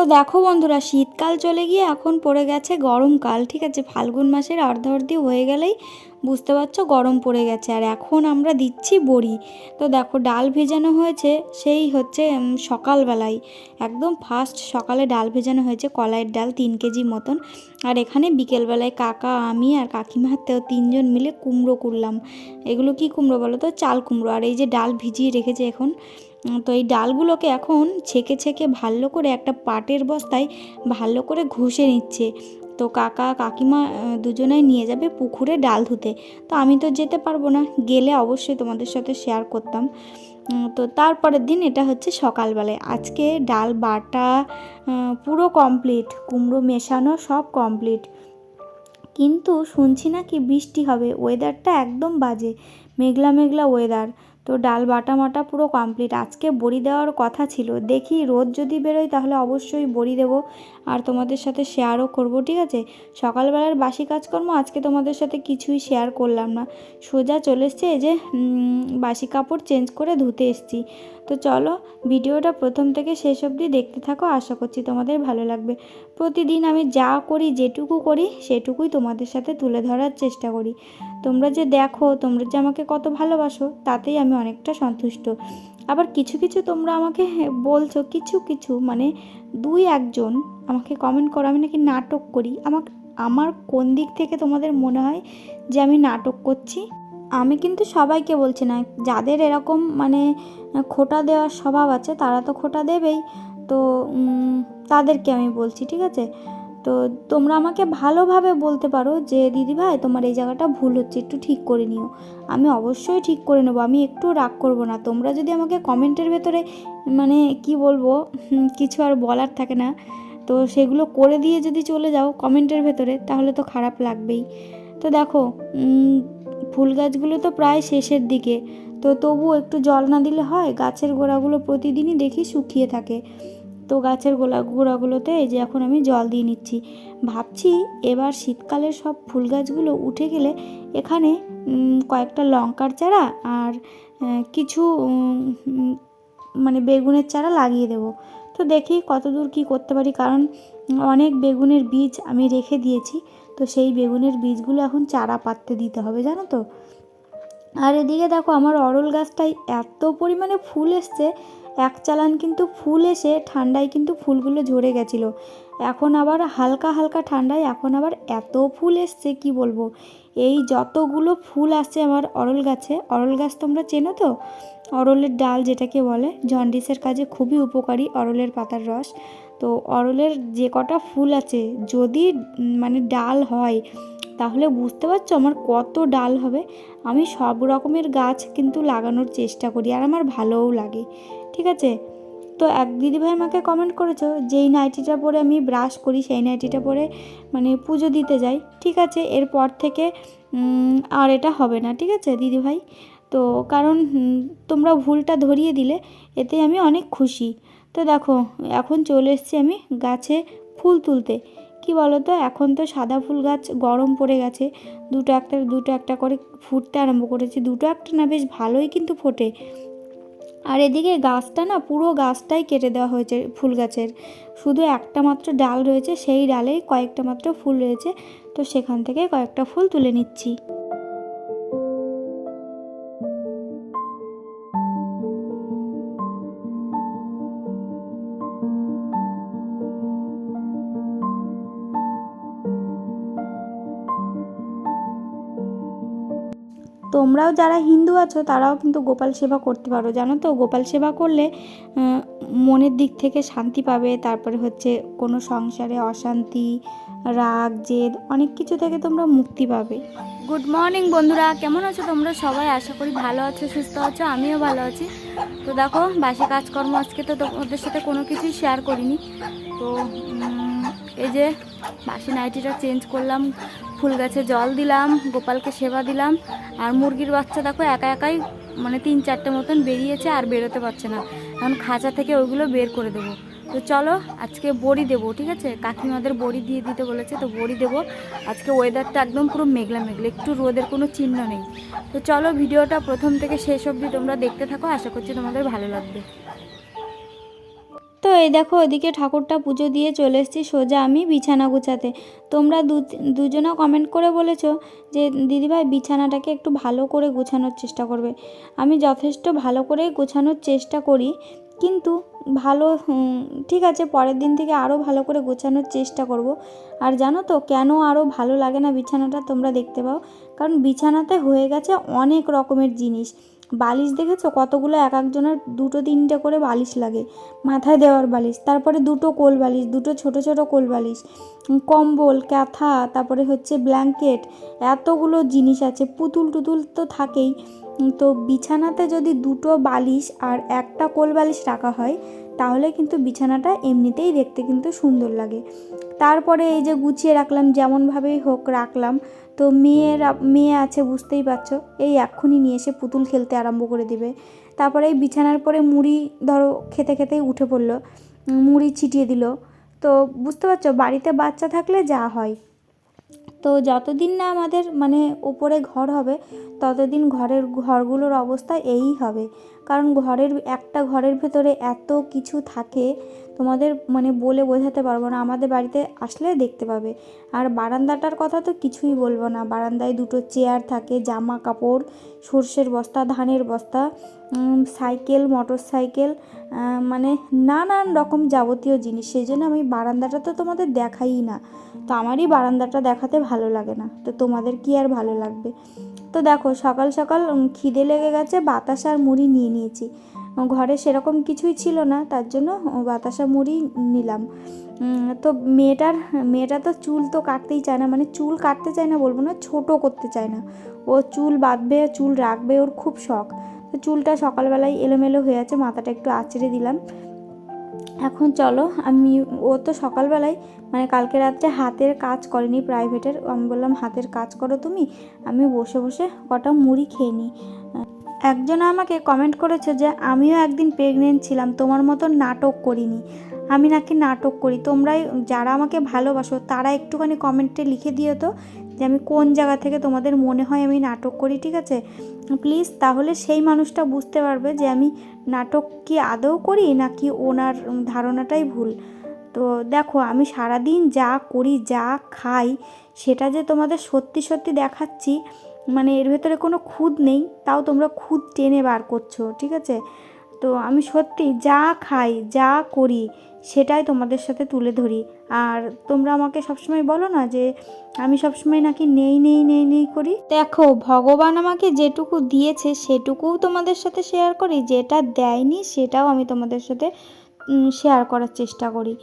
তো দেখো বন্ধুরা, শীতকাল চলে গিয়ে এখন পড়ে গেছে গরমকাল ঠিক আছে? ফাল্গুন মাসের অর্ধাবর্ধি হয়ে গেলেই বুঝতে পারছ গরম পড়ে গেছে। আর এখন আমরা দিচ্ছি বড়ি। তো দেখো, ডাল ভেজানো হয়েছে, সেই হচ্ছে সকালবেলায়। একদম ফার্স্ট সকালে ডাল ভেজানো হয়েছে, কলাইয়ের ডাল তিন কেজি মতন। আর এখানে বিকেলবেলায় কাকা, আমি আর কাকিমা তেও তিনজন মিলে কুমড়ো করলাম এগুলো কি কুমড়ো বলো তো? চাল কুমড়ো। আর এই যে ডাল ভিজিয়ে রেখেছে এখন তো এই ডালগুলোকে এখন ছেঁকে ছেঁকে ভালো করে একটা পাটের বস্তায় ভালো করে ঘষে নিচ্ছে। তো কাকা, কাকিমা দুজনাই নিয়ে যাবে পুকুরে ডাল ধুতে। তো আমি তো যেতে পারব না, গেলে অবশ্যই তোমাদের সাথে শেয়ার করতাম। তো তারপরের দিন এটা হচ্ছে সকালবেলায়। আজকে ডাল বাটা পুরো কমপ্লিট কুমড়ো মেশানো সব কমপ্লিট কিন্তু শুনছি নাকি বৃষ্টি হবে ওয়েদারটা একদম বাজে, মেঘলা মেঘলা ওয়েদার তো ডাল বাটা মাটা পুরো কমপ্লিট আজকে বড়ি দেওয়ার কথা ছিল। দেখি রোদ যদি বেরোয় তাহলে অবশ্যই বড়ি দেবো। আর তোমাদের সাথে শেয়ারও করব, ঠিক আছে? সকালবেলার বাসি কাজকর্ম আজকে তোমাদের সাথে কিছুই শেয়ার করলাম না। সোজা চলে এসছে এই যে বাসি কাপড় চেঞ্জ করে ধুতে এসছি। তো চলো, ভিডিওটা প্রথম থেকে শেষ অবধি দেখতে থাকো, আশা করছি তোমাদের ভালো লাগবে। প্রতিদিন আমি যা করি, যেটুকু করি, সেটুকুই তোমাদের সাথে তুলে ধরার চেষ্টা করি। তোমরা যে দেখো, তোমরা যে আমাকে কত ভালোবাসো, তাতেই আমি অনেকটা সন্তুষ্ট। আবার কিছু কিছু তোমরা আমাকে বলছো, কিছু কিছু মানে দুই একজন আমাকে কমেন্ট করো, আমি নাকি নাটক করি। আমাকে আমার কোন দিক থেকে তোমাদের মনে হয় যে আমি নাটক করছি? আমি কিন্তু সবাইকে বলছি না, যাদের এরকম মানে খোটা দেওয়ার স্বভাব আছে, তারা তো খোটা দেবেই। তো তাদেরকে আমি বলছি, ঠিক আছে? তো তোমরা আমাকে ভালোভাবে বলতে পারো যে দিদিভাই তোমার এই জায়গাটা ভুল হচ্ছে, একটু ঠিক করে নিও। আমি অবশ্যই ঠিক করে নেব, আমি একটু রাগ করব না। তোমরা যদি আমাকে কমেন্টের ভেতরে মানে কি বলব কিছু আর বলার থাকে না, তো সেগুলো করে দিয়ে যদি চলে যাও কমেন্টের ভেতরে, তাহলে তো খারাপ লাগবেই। তো দেখো ফুল গাছগুলো তো প্রায় শেষের দিকে, তো তবু একটু জল না দিলে হয়? গাছের গোড়াগুলো প্রতিদিনই দেখি শুকিয়ে থাকে। তো গাছের গোলা গোড়াগুলোতে এই যে এখন আমি জল দিয়ে নিচ্ছি। ভাবছি এবার শীতকালের সব ফুল গাছগুলো উঠে গেলে এখানে কয়েকটা লঙ্কার চারা আর কিছু মানে বেগুনের চারা লাগিয়ে দেব। তো দেখি কতদূর কি করতে পারি, কারণ অনেক বেগুনের বীজ আমি রেখে দিয়েছি। তো সেই বেগুনের বীজগুলো এখন চারা পাততে দিতে হবে, জানো তো? আর এদিকে দেখো আমার অরল গাছটায় এত পরিমাণে ফুল এসছে এক চালান কিন্তু ফুল এসে ঠান্ডায় কিন্তু ফুলগুলো ঝরে গেছিল। এখন আবার হালকা হালকা ঠান্ডায় এখন আবার এত ফুল এসছে, কি বলব? এই যতগুলো ফুল আসছে আমার অরল গাছে, অরল গাছ তোমরা চেনো তো? অরলের ডাল যেটাকে বলে, জন্ডিসের কাজে খুবই উপকারী অরলের পাতার রস। তো অরলের যে কটা ফুল আছে, যদি মানে ডাল হয়, তাহলে বুঝতে পারছ আমার কত ডাল হবে? আমি সব রকমের গাছ কিন্তু লাগানোর চেষ্টা করি, আর আমার ভালোও লাগে। ঠিক আছে? তো এক দিদিভাই আমাকে কমেন্ট করেছ যেই নাইটিটা পরে আমি ব্রাশ করি, সেই নাইটিটা পরে মানে পুজো দিতে যাই। ঠিক আছে, এরপর থেকে আর এটা হবে না, ঠিক আছে দিদিভাই? তো কারণ তোমরা ভুলটা ধরিয়ে দিলে, এতে আমি অনেক খুশি। তো দেখো, এখন চলে এসেছি আমি গাছে ফুল তুলতে। কি বলো তো এখন তো সাদা ফুল গাছ গরম পড়ে গেছে। দুটো একটা দুটো একটা করে ফুটতে আরম্ভ করেছে। দুটো একটা না বেশ ভালোই কিন্তু ফোটে। আর এদিকে গাছটা না পুরো গাছটাই কেটে দেওয়া হয়েছে ফুল গাছের। শুধু একটা মাত্র ডাল রয়েছে, সেই ডালেই কয়েকটা মাত্র ফুল রয়েছে। তো সেখান থেকে কয়েকটা ফুল তুলে নিচ্ছি। তোমরাও যারা হিন্দু আছো, তারাও কিন্তু গোপাল সেবা করতে পারো। জানো তো, গোপাল সেবা করলে মনের দিক থেকে শান্তি পাবে। তারপরে হচ্ছে কোনো সংসারে অশান্তি, রাগ, জেদ, অনেক কিছু থেকে তোমরা মুক্তি পাবে। গুড মর্নিং বন্ধুরা। কেমন আছো তোমরা? সবাই আশা করি ভালো আছো, সুস্থ আছো, আমিও ভালো আছি। তো দেখো, বাসি কাজকর্ম আজকে তো তোমাদের সাথে কোনো কিছুই শেয়ার করিনি। তো এই যে বাসি নাইটিটা চেঞ্জ করলাম। ফুল গাছে জল দিলাম, গোপালকে সেবা দিলাম। আর মুরগির বাচ্চা দেখো একা একাই মানে তিন চারটে মতন বেরিয়েছে আর বেরোতে পারছে না। এখন খাঁচা থেকে ওইগুলো বের করে দেবো। তো চলো, আজকে বড়ি দেবো, ঠিক আছে? কাকিমাদের বড়ি দিয়ে দিতে বলেছে, তো বড়ি দেবো। আজকে ওয়েদারটা একদম পুরো মেঘলা মেঘলা, একটু রোদের কোনো চিহ্ন নেই। তো চলো, ভিডিওটা প্রথম থেকে শেষ অবধি তোমরা দেখতে থাকো, আশা করছি তোমাদের ভালো লাগবে। তো এই দেখো, ওদিকে ঠাকুরটা পুজো দিয়ে চলে এসেছি, সোজা আমি বিছানা গুছাতে। তোমরা দু, দুজনেও কমেন্ট করে বলেছ যে, দিদিভাই বিছানাটাকে একটু ভালো করে গোছানোর চেষ্টা করবে। আমি যথেষ্ট ভালো করে গোছানোর চেষ্টা করি, কিন্তু ভালো ঠিক আছে, পরের দিন থেকে আরও ভালো করে গোছানোর চেষ্টা করব। আর জানো তো, কেন আরও ভালো লাগে না বিছানাটা, তোমরা দেখতে পাও? কারণ বিছানাতে হয়ে গেছে অনেক রকমের জিনিস। বালিশ দেখেছ? কতগুলো এক একজনের দুটো তিনটে করে বালিশ লাগে। মাথায় দেওয়ার বালিশ, তারপরে দুটো কোল বালিশ, দুটো ছোট ছোট কোল বালিশ, কম্বল, ক্যাথা, তারপরে হচ্ছে ব্ল্যাঙ্কেট, এতগুলো জিনিস আছে, পুতুল টুতুল তো থাকেই। তো বিছানাতে যদি দুটো বালিশ আর একটা কোল বালিশ রাখা হয়, তাহলে কিন্তু বিছানাটা এমনিতেই দেখতে কিন্তু সুন্দর লাগে। তারপরে এই যে গুছিয়ে রাখলাম, যেমনভাবেই হোক রাখলাম তো মেয়ের মেয়ে আছে, বুঝতেই পারছ। এই এক্ষুনি নিয়ে এসে পুতুল খেলতে আরম্ভ করে দিবে। তারপরে এই বিছানার পরে মুড়ি ধরো খেতে খেতেই উঠে পড়ল। মুড়ি ছিটিয়ে দিল। তো বুঝতে পারছ, বাড়িতে বাচ্চা থাকলে যা হয়। তো যতদিন না আমাদের মানে ওপরে ঘর হবে, ততদিন ঘরের ঘরগুলোর অবস্থা এই হবে। কারণ ঘরের, একটা ঘরের ভেতরে এত কিছু থাকে তোমাদের মানে বলে বোঝাতে পারব না। আমাদের বাড়িতে আসলে দেখতে পাবে। আর বারান্দাটার কথা তো কিছুই বলব না। বারান্দায় দুটো চেয়ার থাকে, জামা কাপড়, সর্ষের বস্তা, ধানের বস্তা সাইকেল মোটর সাইকেল মানে নানান রকম যাবতীয় জিনিস। সেই জন্য আমি বারান্দাটা তো তোমাদের দেখাই না। তো আমারই বারান্দাটা দেখাতে ভালো লাগে না। তো তোমাদের কি আর ভালো লাগবে? তো দেখো, সকাল সকাল খিদে লেগে গেছে, বাতাস আর মুড়ি নিয়ে নিয়েছি। ঘরে সেরকম কিছুই ছিল না, তার জন্য বাতাসা মুড়ি নিলাম। তো মেয়েটার, মেয়েটা তো চুল তো কাটতেই চায় না মানে চুল কাটতে চায় না বলব না, ছোট করতে চায় না। ও চুল বাঁধবে, চুল রাখবে, ওর খুব শখ। তো চুলটা সকালবেলায় এলোমেলো হয়ে আছে, মাথাটা একটু আঁচড়ে দিলাম। এখন চলো, আমি, ও তো সকালবেলায় মানে কালকে রাত্রে হাতের কাজ করেনি প্রাইভেটের আমি বললাম হাতের কাজ করো তুমি, আমি বসে বসে কটা মুড়ি খেয়ে নিই। একজন আমাকে কমেন্ট করেছে যে, আমিও একদিন প্রেগনেন্ট ছিলাম, তোমার মতো নাটক করিনি। আমি নাকি নাটক করি। তোমরাই যারা আমাকে ভালোবাসো, তারা একটুখানি কমেন্টে লিখে দিও তো যে, আমি কোন জায়গা থেকে তোমাদের মনে হয় আমি নাটক করি, ঠিক আছে? প্লিজ তাহলে সেই মানুষটা বুঝতে পারবে যে, আমি নাটক কি আদৌ করি নাকি ওনার ধারণাটাই ভুল। তো দেখো, আমি সারাদিন যা করি, যা খাই, সেটা যে তোমাদের সত্যি সত্যি দেখাচ্ছি মানে এর ভেতরে কোনো খুদ নেই, তাও তোমরা খুদ টেনে বার করছ, ঠিক আছে? তো আমি সত্যি যা খাই, যা করি, সেটাই তোমাদের সাথে তুলে ধরি। আর তোমরা আমাকে সবসময় বলো না যে আমি সবসময় নাকি নেই নেই নেই নেই করি। দেখো, ভগবান আমাকে যেটুকু দিয়েছে, সেটুকুও তোমাদের সাথে শেয়ার করি, যেটা দেয়নি, সেটাও আমি তোমাদের সাথে শেয়ার করার চেষ্টা করি।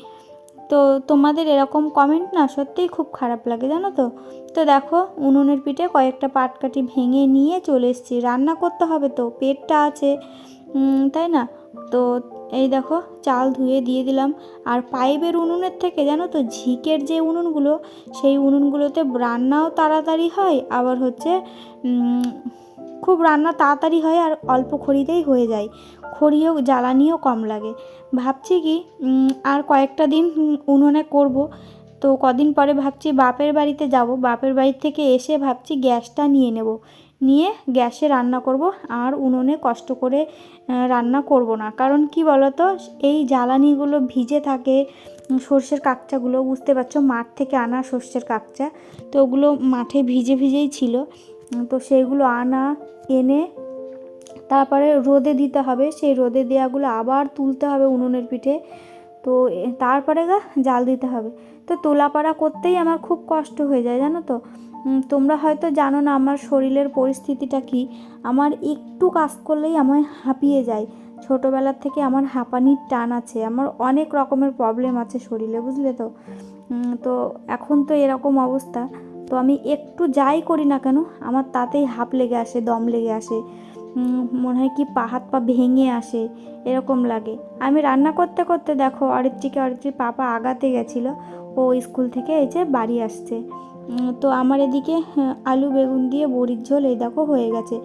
তো তোমাদের এরকম কমেন্ট না সত্যিই খুব খারাপ লাগে জানো তো? তো দেখো, উনুনের পিঠে কয়েকটা পাটকাঠি ভেঙে নিয়ে চলে এসেছি। রান্না করতে হবে তো, পেটটা আছে। তাই না? তো এই দেখো, চাল ধুয়ে দিয়ে দিলাম। আর পাইপের উনুনের থেকে জানো তো, ঝিকের যে উনুনগুলো, সেই উনুনগুলোতে রান্নাও তাড়াতাড়ি হয়। আবার হচ্ছে খুব রান্না তাড়াতাড়ি হয় আর অল্প খড়িতেই হয়ে যায়। খড়িও জ্বালানিও কম লাগে। ভাবছি কি আর কয়েকটা দিন উনুনে করব। তো কদিন পরে ভাবছি বাপের বাড়িতে যাব। বাপের বাড়ি থেকে এসে ভাবছি গ্যাসটা নিয়ে নেব। নিয়ে গ্যাসে রান্না করব। আর উনুনে কষ্ট করে রান্না করব না। কারণ কি বলতো, এই জ্বালানিগুলো ভিজে থাকে সর্ষের কাকচাগুলো, বুঝতে পারছ? মাঠ থেকে আনা সর্ষের কাকচা। তো ওগুলো মাঠে ভিজে ভিজেই ছিল। তো সেইগুলো আনা এনে তারপরে রোদে দিতে হবে। সেই রোদে দেওয়াগুলো আবার তুলতে হবে উনুনের পিঠে। তো তারপরে গা জাল দিতে হবে। তো তোলাপাড়া করতেই আমার খুব কষ্ট হয়ে যায়, জানো তো? তোমরা হয়তো জানো না আমার শরীরের পরিস্থিতিটা কি? আমার একটু কাজ করলেই আমার হাঁপিয়ে যায়। ছোটোবেলার থেকে আমার হাঁপানির টান আছে, আমার অনেক রকমের প্রবলেম আছে শরীরে, বুঝলে তো? তো এখন তো এরকম অবস্থা। তো আমি একটু যাই করি না কেন আমার তাতেই হাঁপ লেগে আসে দম লেগে আসে। মনে হয় কি পা হাত পা ভেঙে আসে এরকম লাগে। আমি রান্না করতে করতে দেখো অরিত্রিকে অরিত্রির পাপা আগাতে গেছিল ও স্কুল থেকে এই যে বাড়ি আসছে। তো আমার এদিকে হ্যাঁ, আলু বেগুন দিয়ে বড়ির ঝোল এই দেখো হয়ে গেছে।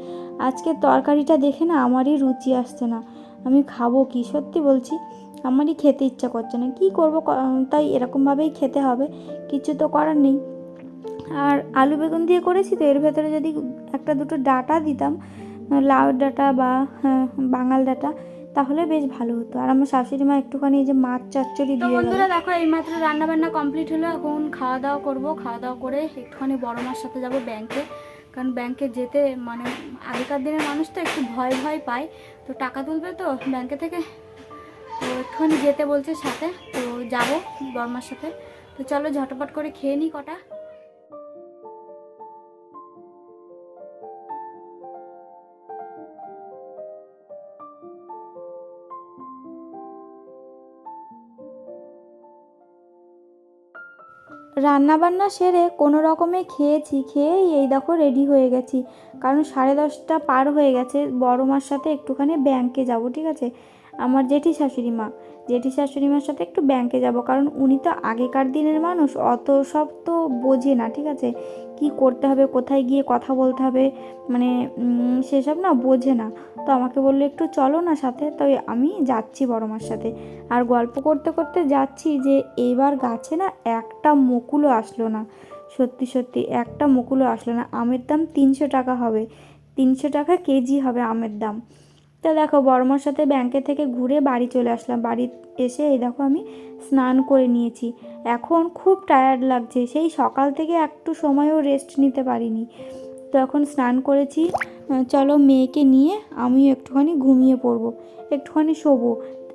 আজকে তরকারিটা দেখে না আমারই রুচি আসছে না। আমি খাব কি? সত্যি বলছি আমারই খেতে ইচ্ছা করছে না। কি করব? তাই এরকমভাবেই খেতে হবে। কিছু তো করার নেই। আর আলু বেগুন দিয়ে করেছি তো এর ভেতরে যদি একটা দুটো ডাটা দিতাম লাউ ডাটা বা হ্যাঁ, বাঙাল ডাটা তাহলে বেশ ভালো হতো। আর আমার শাশুড়ি মা একটুখানি এই যে মাছ চচ্চড়ি দিয়ে বন্ধুরা দেখো এইমাত্র রান্না বান্না কমপ্লিট হলো এখন খাওয়া দাওয়া করব। খাওয়া দাওয়া করে একটুখানি বড় মার সাথে যাব ব্যাংকে। কারণ ব্যাংকে যেতে মানে আগেকার দিনের মানুষ তো একটু ভয় ভয় পায়। তো টাকা তুলবে তো ব্যাংকে থেকে। তো একটুখানি যেতে বলছে সাথে তো যাব বর্মার সাথে। তো চলো ঝটপট করে খেয়ে নিই কটা। রান্না বান্না সেরে কোনো রকমে খেয়েছি, খেয়েই এই দেখো রেডি হয়ে গেছি। কারণ সাড়ে দশটা পার হয়ে গেছে, বড় মার সাথে একটুখানি ব্যাংকে যাব, ঠিক আছে? আমার জেঠি শাশুড়ি মা। জেঠি শাশুড়ি মার সাথে একটু ব্যাংকে যাব, কারণ উনি তো আগেকার দিনের মানুষ, অত সব তো বোঝে না, ঠিক আছে? কি করতে হবে, কোথায় গিয়ে কথা বলতে হবে মানে সেসব না বোঝে না। তো আমাকে বলল, একটু চলো না সাথে। তো আমি যাচ্ছি বড় মার সাথে। আর গল্প করতে করতে যাচ্ছি যে, এবার গাছে না একটা মুকুলও আসলো না। সত্যি সত্যি, একটা মুকুলও আসলো না। আমের দাম তিনশো টাকা হবে। তিনশো টাকা কেজি হবে আমের দাম। তো দেখো বর্মার সাথে ব্যাংকে থেকে ঘুরে বাড়ি চলে আসলাম। বাড়ি এসে এই দেখো আমি স্নান করে নিয়েছি। এখন খুব টায়ার্ড লাগছে। সেই সকাল থেকে একটু সময়ও রেস্ট নিতে পারিনি। তো এখন স্নান করেছি। চলো মেয়েকে নিয়ে আমিও একটুখানি ঘুমিয়ে পড়ব, একটুখানি শোবো।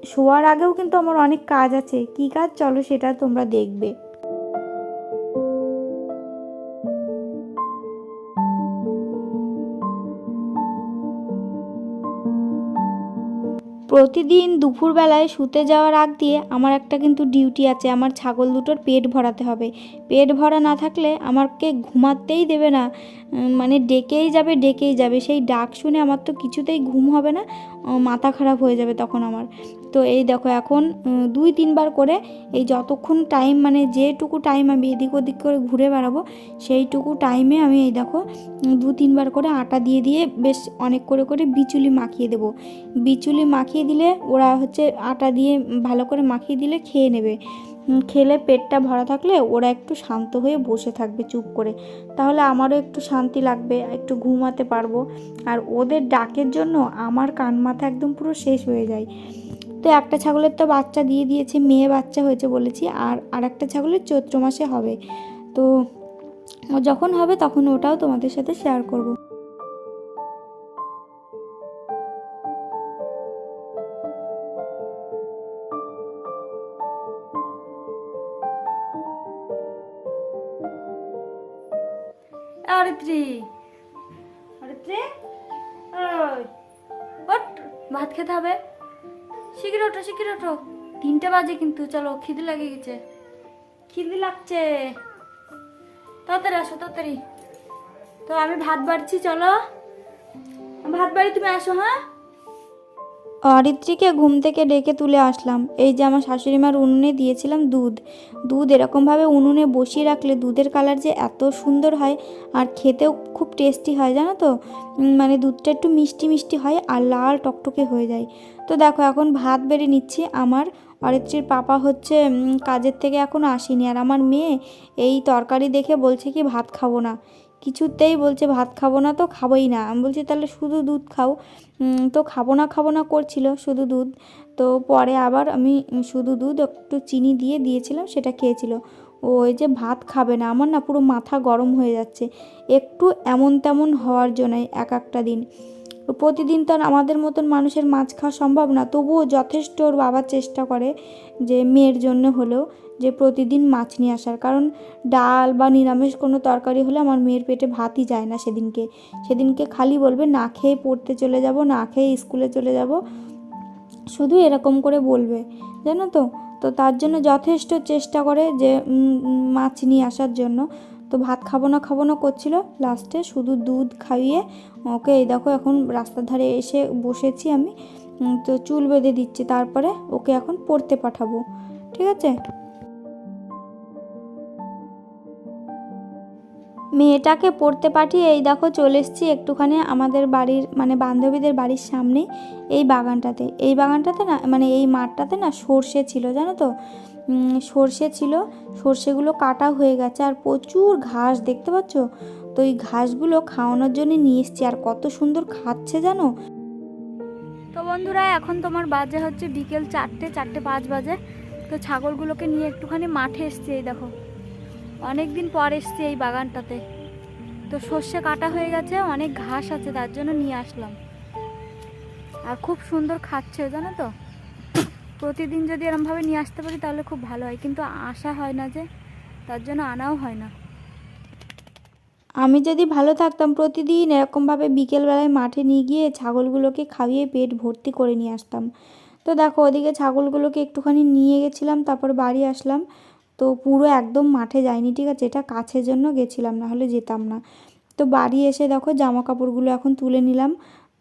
শোয়ার আগেও কিন্তু আমার অনেক কাজ আছে। কী কাজ? চলো সেটা তোমরা দেখবে। প্রতিদিন দুপুরবেলায় শুতে যাওয়ার আগ দিয়ে আমার একটা কিন্তু ডিউটি আছে। আমার ছাগল দুটোর পেট ভরাতে হবে। পেট ভরা না থাকলে আমাকে ঘুমাতেই দেবে না। মানে ডেকেই যাবে ডেকেই যাবে। সেই ডাক শুনে আমার তো কিছুতেই ঘুম হবে না। মাথা খারাপ হয়ে যাবে তখন আমার। তো এই দেখো এখন দুই তিনবার করে এই যতক্ষণ টাইম মানে যেটুকু টাইম আমি এদিক ওদিক করে ঘুরে বেড়াবো, সেইটুকু টাইমে আমি এই দেখো দু তিনবার করে আটা দিয়ে দিয়ে বেশ অনেক করে করে বিচুলি মাখিয়ে দেবো। বিচুলি মাখিয়ে দিলে ওরা হচ্ছে আটা দিয়ে ভালো করে মাখিয়ে দিলে খেয়ে নেবে। খেলে পেটটা ভরা থাকলে ওরা একটু শান্ত হয়ে বসে থাকবে চুপ করে। তাহলে আমারও একটু শান্তি লাগবে, একটু ঘুমাতে পারব। আর ওদের ডাকের জন্য আমার কান মাথা একদম পুরো শেষ হয়ে যায়। তো একটা ছাগলের তো বাচ্চা দিয়ে দিয়েছে, মেয়ে বাচ্চা হয়েছে বলেছি, আর আর একটা ছাগলের চৈত্র মাসে হবে। তো যখন হবে তখন ওটাও তোমাদের সাথে শেয়ার করব। অরিত্রি ওই, ওঠ ভাত খেতে হবে। শিখির ওঠো শিখির ওঠো। তিনটে বাজে কিন্তু চলো খিদে লাগে গেছে। খিদে লাগছে। তাড়াতাড়ি আসো তাড়াতাড়ি। তো আমি ভাত বাড়ছি চলো। ভাত বাড়ি তুমি আসো হ্যাঁ? অরিত্রীকে ঘুম থেকে ডেকে তুলে আসলাম। এই যে আমার শাশুড়ি মার উনুনে দিয়েছিলাম দুধ। দুধ এরকমভাবে উনুনে বসিয়ে রাখলে দুধের কালার যে এত সুন্দর হয় আর খেতেও খুব টেস্টি হয়, জানো তো? মানে দুধটা একটু মিষ্টি মিষ্টি হয় আর লাল টকটকে হয়ে যায়। তো দেখো, এখন ভাত বেড়ে নিচ্ছি। আমার অরিত্রীর পাপা হচ্ছে কাজের থেকে এখনও আসেনি। আর আমার মেয়ে এই তরকারি দেখে বলছে কি, ভাত খাব না। কিছুতেই বলছে, ভাত খাব না তো খাবোই না। আমি বলছি, তাহলে শুধু দুধ খাও। তো খাব না খাব না করছিল শুধু দুধ। তো পরে আবার আমি শুধু দুধ, একটু চিনি দিয়ে দিয়েছিলাম, সেটা খেয়েছিল। ও ওই যে ভাত খাবে না, আমার না পুরো মাথা গরম হয়ে যাচ্ছে। একটু এমন তেমন হওয়ার জন্যই এক একটা দিন। প্রতিদিন তো আর আমাদের মতন মানুষের মাছ খাওয়া সম্ভব না। তবুও যথেষ্ট ওর বাবা চেষ্টা করে যে মেয়ের জন্য হলেও যে প্রতিদিন মাছ নিয়ে আসার। কারণ ডাল বা নিরামিষ কোনো তরকারি হলে আমার মেয়ের পেটে ভাতই যায় না সেদিনকে। সেদিনকে খালি বলবে, না খেয়ে পড়তে চলে যাব, না খেয়ে স্কুলে চলে যাব। শুধু এরকম করে বলবে, জানো তো? তো তার জন্য যথেষ্ট চেষ্টা করে যে মাছ নিয়ে আসার জন্য। তো ভাত খাব না খাব না করছিল। লাস্টে শুধু দুধ খাইয়ে, ওকে এই দেখো এখন রাস্তার ধারে এসে বসেছি আমি। তো চুল বেঁধে দিচ্ছি, তারপরে ওকে এখন পড়তে পাঠাবো। ঠিক আছে? মেয়েটাকে পড়তে পাঠিয়ে এই দেখো চলে এসেছি একটুখানি আমাদের বাড়ির মানে বান্ধবীদের বাড়ির সামনে এই বাগানটাতে। এই বাগানটাতে না মানে এই মাঠটাতে না সর্ষে ছিল, জানো তো? সর্ষে ছিল, সর্ষেগুলো কাটা হয়ে গেছে আর প্রচুর ঘাস, দেখতে পাচ্ছ? তো এই ঘাসগুলো খাওয়ানোর জন্য নিয়ে এসেছি। আর কত সুন্দর খাচ্ছে জানো? তো বন্ধুরা, এখন তোমার বাজে হচ্ছে বিকেল চারটে চারটে পাঁচ বাজে। তো ছাগলগুলোকে নিয়ে একটুখানি মাঠে এসছি, এই দেখো। অনেক দিন পর এসছি এই বাগানটাতে। তো সর্ষে কাটা হয়ে গেছে, অনেক ঘাস আছে, তার জন্য নিয়ে আসলাম। আর খুব সুন্দর খাচ্ছে, জানো তো? প্রতিদিন যদি এরমভাবে নিয়ে আসতে পারি তাহলে খুব ভালো হয়। কিন্তু আসা হয় না যে তার জন্য আনাও হয় না। আমি যদি ভালো থাকতাম, প্রতিদিন এরকমভাবে বিকেলবেলায় মাঠে নিয়ে গিয়ে ছাগলগুলোকে খাইয়ে পেট ভর্তি করে নিয়ে আসতাম। তো দেখো, ওদিকে ছাগলগুলোকে একটুখানি নিয়ে গেছিলাম, তারপর বাড়ি আসলাম। তো পুরো একদম মাঠে যায়নি ঠিক আছে? এটা কাছের জন্য গেছিলাম না হলে যেতাম না। তো বাড়ি এসে দেখো জামা কাপড়গুলো এখন তুলে নিলাম।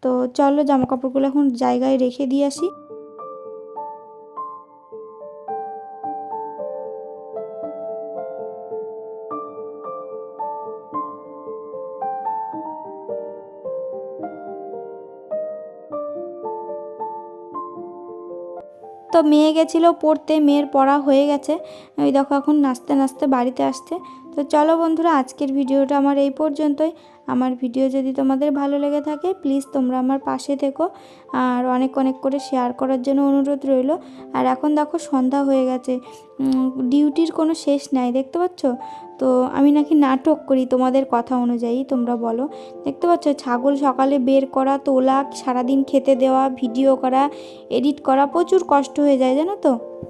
তো চলো জামা কাপড়গুলো এখন জায়গায় রেখে দিয়ে আসি। তো মেয়ে গেছিল পড়তে, মেয়ের পড়া হয়ে গেছে। ওই দেখো এখন নাচতে নাচতে বাড়িতে আসছে। তো চলো বন্ধুরা, আজকের ভিডিওটা আমার এই পর্যন্তই। আমার ভিডিও যদি তোমাদের ভালো লেগে থাকে প্লিজ তোমরা আমার পাশে থেকো। আর অনেক অনেক করে শেয়ার করার জন্য অনুরোধ রইল। আর এখন দেখো সন্ধ্যা হয়ে গেছে। ডিউটির কোনো শেষ নাই, দেখতে পাচ্ছ? তো আমি নাকি নাটক করি, তোমাদের কথা অনুযায়ী, তোমরা বলো। দেখতে পাচ্ছ, ছাগল সকালে বের করা, তোলা, সারাদিন খেতে দেওয়া, ভিডিও করা, এডিট করা, প্রচুর কষ্ট হয়ে যায়, জানো তো?